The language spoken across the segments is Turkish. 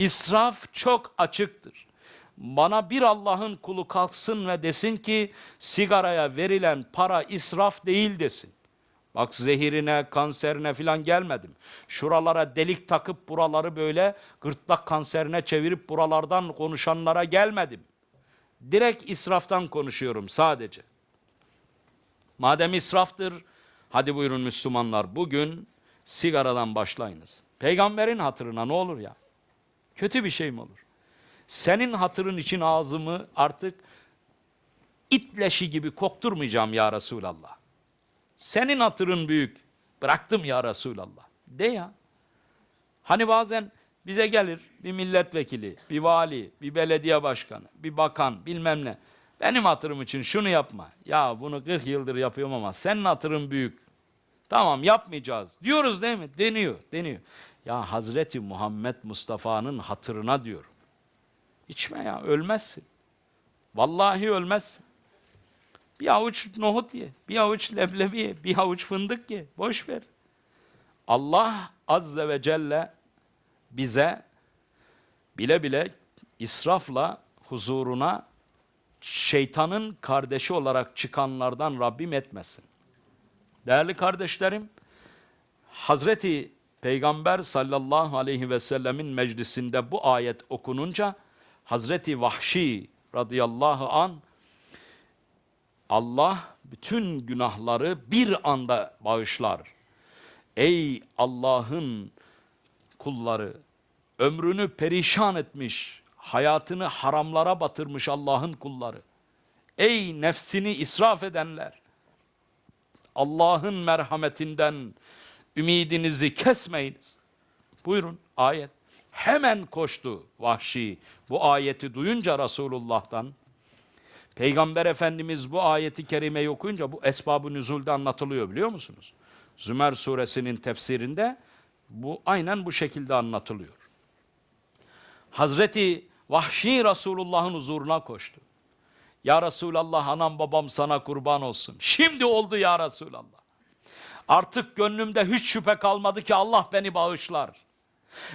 İsraf çok açıktır. Bana bir Allah'ın kulu kalksın ve desin ki sigaraya verilen para israf değil desin. Bak zehirine, kanserine filan gelmedim. Şuralara delik takıp buraları böyle gırtlak kanserine çevirip buralardan konuşanlara gelmedim. Direkt israftan konuşuyorum sadece. Madem israftır, hadi buyurun Müslümanlar bugün sigaradan başlayınız. Peygamberin hatırına ne olur ya? Kötü bir şey mi olur? Senin hatırın için ağzımı artık itleşi gibi kokturmayacağım ya Resulallah. Senin hatırın büyük. Bıraktım ya Resulallah. De ya. Hani bazen bize gelir bir milletvekili, bir vali, bir belediye başkanı, bir bakan bilmem ne. Benim hatırım için şunu yapma. Ya bunu 40 yıldır yapıyorum ama senin hatırın büyük. Tamam yapmayacağız. Diyoruz değil mi? Deniyor, deniyor. Ya Hazreti Muhammed Mustafa'nın hatırına diyorum. İçme ya, ölmezsin. Vallahi ölmezsin. Bir avuç nohut ye, bir avuç leblebi ye, bir avuç fındık ye. Boş ver. Allah Azze ve Celle bize bile bile israfla huzuruna şeytanın kardeşi olarak çıkanlardan Rabbim etmesin. Değerli kardeşlerim, Hazreti Peygamber sallallahu aleyhi ve sellemin meclisinde bu ayet okununca Hazreti Vahşi radıyallahu an Allah bütün günahları bir anda bağışlar. Ey Allah'ın kulları, ömrünü perişan etmiş, hayatını haramlara batırmış Allah'ın kulları. Ey nefsini israf edenler, Allah'ın merhametinden ümidinizi kesmeyiniz. Buyurun ayet. Hemen koştu vahşi bu ayeti duyunca Resulullah'tan. Peygamber Efendimiz bu ayeti kerimeyi okuyunca bu esbab-ı nüzulde anlatılıyor biliyor musunuz? Zümer suresinin tefsirinde bu aynen bu şekilde anlatılıyor. Hazreti Vahşi Resulullah'ın huzuruna koştu. Ya Resulallah anam babam sana kurban olsun. Şimdi oldu ya Resulallah. Artık gönlümde hiç şüphe kalmadı ki Allah beni bağışlar.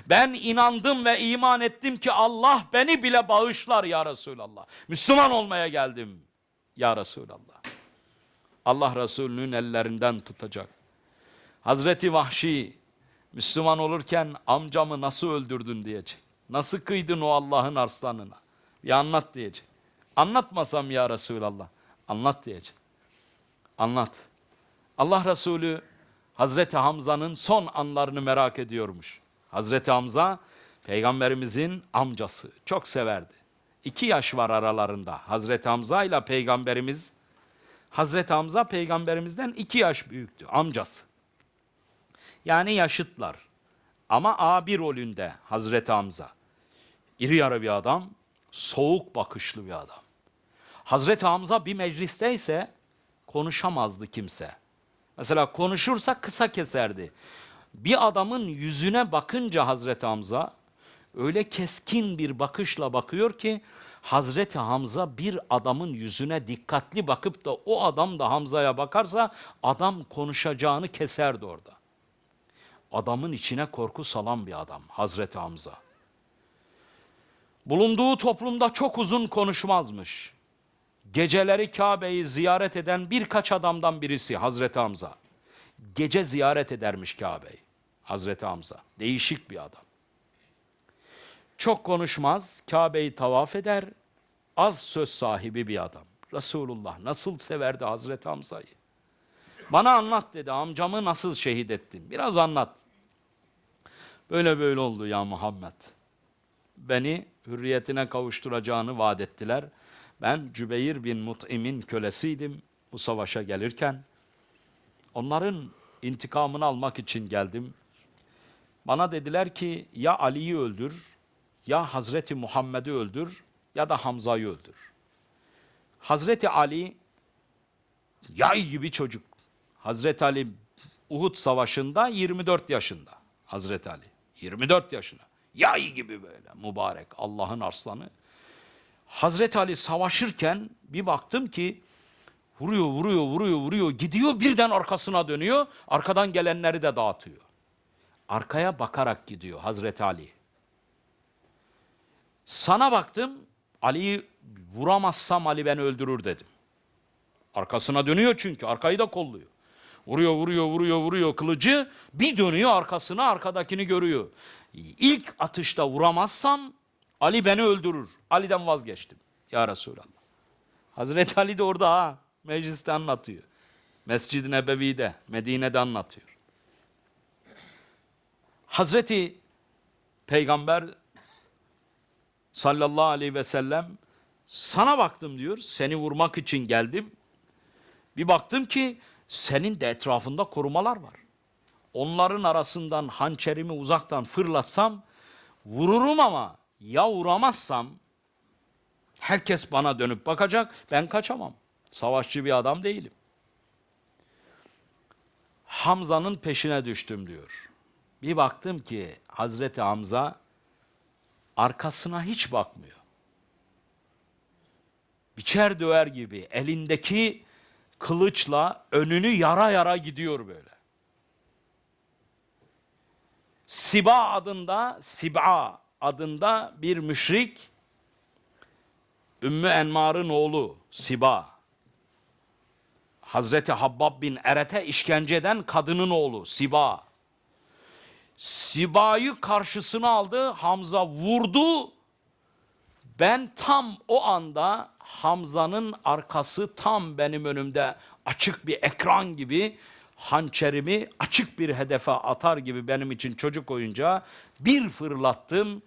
Ben inandım ve iman ettim ki Allah beni bile bağışlar ya Resulallah. Müslüman olmaya geldim ya Resulallah. Allah Resulü'nün ellerinden tutacak. Hazreti Vahşi Müslüman olurken amcamı nasıl öldürdün diyecek. Nasıl kıydın o Allah'ın arslanına? Bir anlat diyecek. Anlatmasam ya Resulallah. Anlat diyecek. Anlat. Allah Resulü Hazreti Hamza'nın son anlarını merak ediyormuş. Hazreti Hamza peygamberimizin amcası. Çok severdi. İki yaş var aralarında. Hazreti Hamza ile peygamberimiz Hazreti Hamza peygamberimizden iki yaş büyüktü. Amcası. Yani yaşıtlar. Ama abi rolünde Hazreti Hamza. İri yarı bir adam, soğuk bakışlı bir adam. Hazreti Hamza bir meclisteyse konuşamazdı kimse. Mesela konuşursa kısa keserdi. Bir adamın yüzüne bakınca Hazreti Hamza öyle keskin bir bakışla bakıyor ki Hazreti Hamza bir adamın yüzüne dikkatli bakıp da o adam da Hamza'ya bakarsa adam konuşacağını keserdi orada. Adamın içine korku salan bir adam Hazreti Hamza. Bulunduğu toplumda çok uzun konuşmazmış. Geceleri Kabe'yi ziyaret eden birkaç adamdan birisi Hazreti Hamza. Gece ziyaret edermiş Kabe'yi Hazreti Hamza. Değişik bir adam. Çok konuşmaz, Kabe'yi tavaf eder, az söz sahibi bir adam. Resulullah nasıl severdi Hazreti Hamza'yı. Bana anlat dedi, amcamı nasıl şehit ettin? Biraz anlat. Böyle böyle oldu ya Muhammed. Beni hürriyetine kavuşturacağını vaat ettiler. Ben Cübeyr bin Mut'im'in kölesiydim bu savaşa gelirken. Onların intikamını almak için geldim. Bana dediler ki ya Ali'yi öldür, ya Hazreti Muhammed'i öldür ya da Hamza'yı öldür. Hazreti Ali yay gibi çocuk. Hazreti Ali Uhud Savaşı'nda 24 yaşında. Hazreti Ali 24 yaşına. Yay gibi böyle mübarek Allah'ın arslanı. Hazreti Ali savaşırken bir baktım ki vuruyor, vuruyor, vuruyor, vuruyor, gidiyor birden arkasına dönüyor, arkadan gelenleri de dağıtıyor. Arkaya bakarak gidiyor Hazreti Ali. Sana baktım, Ali'yi vuramazsam Ali beni öldürür dedim. Arkasına dönüyor çünkü, arkayı da kolluyor. Vuruyor, vuruyor, vuruyor, vuruyor kılıcı. Bir dönüyor arkasına, arkadakini görüyor. İlk atışta vuramazsam Ali beni öldürür. Ali'den vazgeçtim. Ya Resulallah. Hazreti Ali de orada ha, mecliste anlatıyor. Mescid-i Nebevi'de, Medine'de anlatıyor. Hazreti Peygamber sallallahu aleyhi ve sellem sana baktım diyor, seni vurmak için geldim. Bir baktım ki senin de etrafında korumalar var. Onların arasından hançerimi uzaktan fırlatsam vururum ama ya vuramazsam herkes bana dönüp bakacak ben kaçamam. Savaşçı bir adam değilim. Hamza'nın peşine düştüm diyor. Bir baktım ki Hazreti Hamza arkasına hiç bakmıyor. Biçer döver gibi elindeki kılıçla önünü yara yara gidiyor böyle. Siba adında, Sib'a adında bir müşrik, Ümmü Enmar'ın oğlu Siba, Hazreti Habbab bin Eret'e işkence eden kadının oğlu Siba. Siba'yı karşısına aldı, Hamza vurdu. Ben tam o anda Hamza'nın arkası tam benim önümde açık bir ekran gibi hançerimi açık bir hedefe atar gibi benim için çocuk oyuncağı bir fırlattım.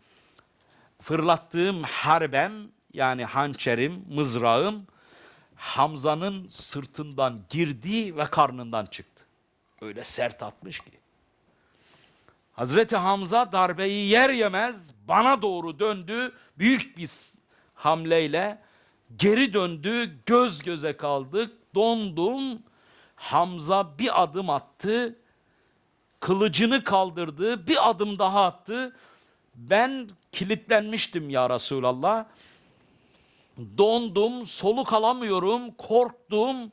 Fırlattığım harbem yani hançerim, mızrağım Hamza'nın sırtından girdi ve karnından çıktı. Öyle sert atmış ki. Hazreti Hamza darbeyi yer yemez bana doğru döndü. Büyük bir hamleyle geri döndü. Göz göze kaldık. Dondum. Hamza bir adım attı. Kılıcını kaldırdı. Bir adım daha attı. Ben kilitlenmiştim ya Resulallah. Dondum, soluk alamıyorum, korktum.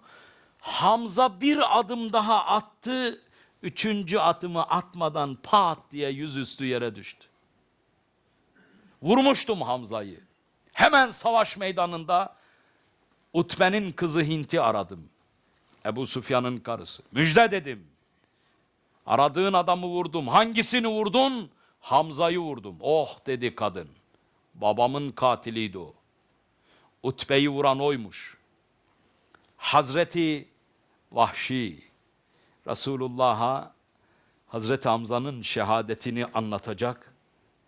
Hamza bir adım daha attı. Üçüncü atımı atmadan pat diye yüzüstü yere düştü. Vurmuştum Hamza'yı. Hemen savaş meydanında Utbe'nin kızı Hint'i aradım. Ebu Sufyan'ın karısı. Müjde dedim. Aradığın adamı vurdum. Hangisini vurdun? Hamza'yı vurdum. Oh dedi kadın. Babamın katiliydi o. Utbe'yi vuran oymuş. Hazreti Vahşi Resulullah'a Hazreti Hamza'nın şehadetini anlatacak.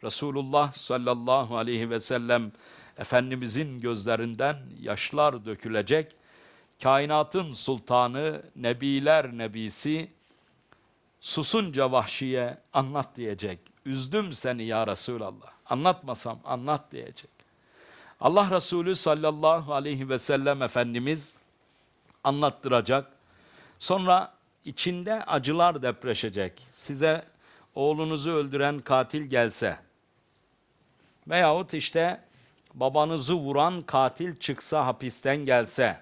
Resulullah sallallahu aleyhi ve sellem Efendimizin gözlerinden yaşlar dökülecek. Kainatın sultanı, nebiler nebisi susunca vahşiye anlat diyecek. Üzdüm seni ya Resulallah. Anlatmasam anlat diyecek. Allah Resulü sallallahu aleyhi ve sellem Efendimiz anlattıracak. Sonra içinde acılar depreşecek. Size oğlunuzu öldüren katil gelse veyahut işte babanızı vuran katil çıksa hapisten gelse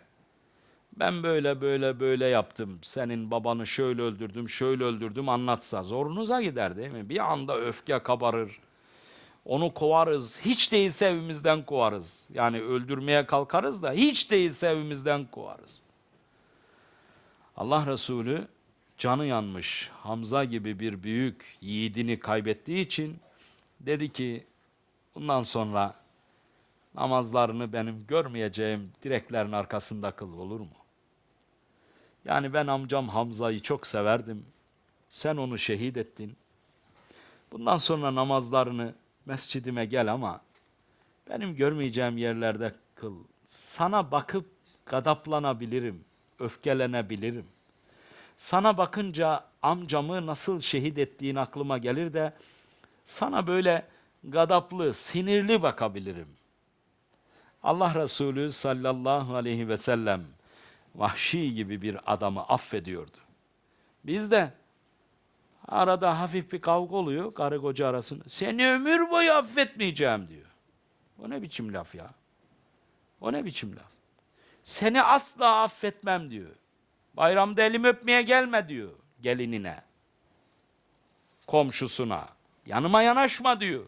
ben böyle böyle böyle yaptım. Senin babanı şöyle öldürdüm, şöyle öldürdüm anlatsa zorunuza gider değil mi? Bir anda öfke kabarır. Onu kovarız. Hiç değilse evimizden kovarız. Yani öldürmeye kalkarız da hiç değilse evimizden kovarız. Allah Resulü canı yanmış Hamza gibi bir büyük yiğidini kaybettiği için dedi ki bundan sonra namazlarını benim görmeyeceğim direklerin arkasında kıl olur mu? Yani ben amcam Hamza'yı çok severdim. Sen onu şehit ettin. Bundan sonra namazlarını mescidime gel ama benim görmeyeceğim yerlerde kıl. Sana bakıp gadaplanabilirim, öfkelenebilirim. Sana bakınca amcamı nasıl şehit ettiğin aklıma gelir de sana böyle gadaplı, sinirli bakabilirim. Allah Resulü sallallahu aleyhi ve sellem vahşi gibi bir adamı affediyordu. Biz de arada hafif bir kavga oluyor karı koca arasında. Seni ömür boyu affetmeyeceğim diyor. O ne biçim laf ya? O ne biçim laf? Seni asla affetmem diyor. Bayramda elimi öpmeye gelme diyor gelinine. Komşusuna. Yanıma yanaşma diyor.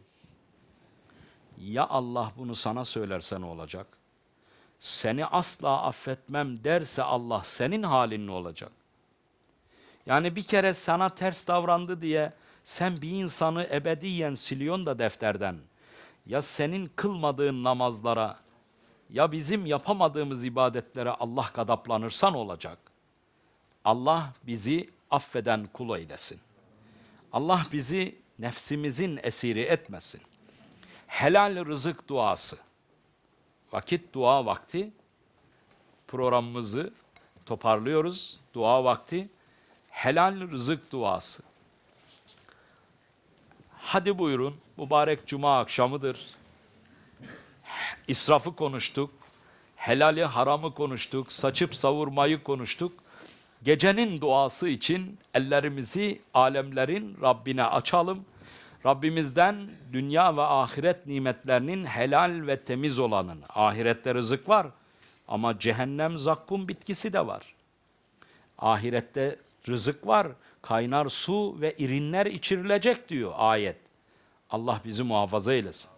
Ya Allah bunu sana söylerse ne olacak? Seni asla affetmem derse Allah senin halin ne olacak? Yani bir kere sana ters davrandı diye sen bir insanı ebediyen siliyorsun da defterden. Ya senin kılmadığın namazlara ya bizim yapamadığımız ibadetlere Allah gadaplanırsa ne olacak? Allah bizi affeden kul eylesin. Allah bizi nefsimizin esiri etmesin. Helal rızık duası. Vakit dua vakti. Programımızı toparlıyoruz. Dua vakti. Helal rızık duası. Hadi buyurun. Mübarek cuma akşamıdır. İsrafı konuştuk. Helali haramı konuştuk. Saçıp savurmayı konuştuk. Gecenin duası için ellerimizi alemlerin Rabbine açalım. Rabbimizden dünya ve ahiret nimetlerinin helal ve temiz olanın. Ahirette rızık var ama cehennem zakkum bitkisi de var. Ahirette rızık var, kaynar su ve irinler içirilecek diyor ayet. Allah bizi muhafaza eylesin.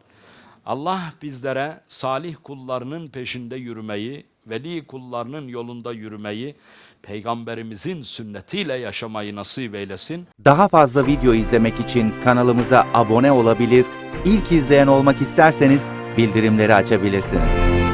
Allah bizlere salih kullarının peşinde yürümeyi, veli kullarının yolunda yürümeyi, peygamberimizin sünnetiyle yaşamayı nasip eylesin. Daha fazla video izlemek için kanalımıza abone olabilir, ilk izleyen olmak isterseniz bildirimleri açabilirsiniz.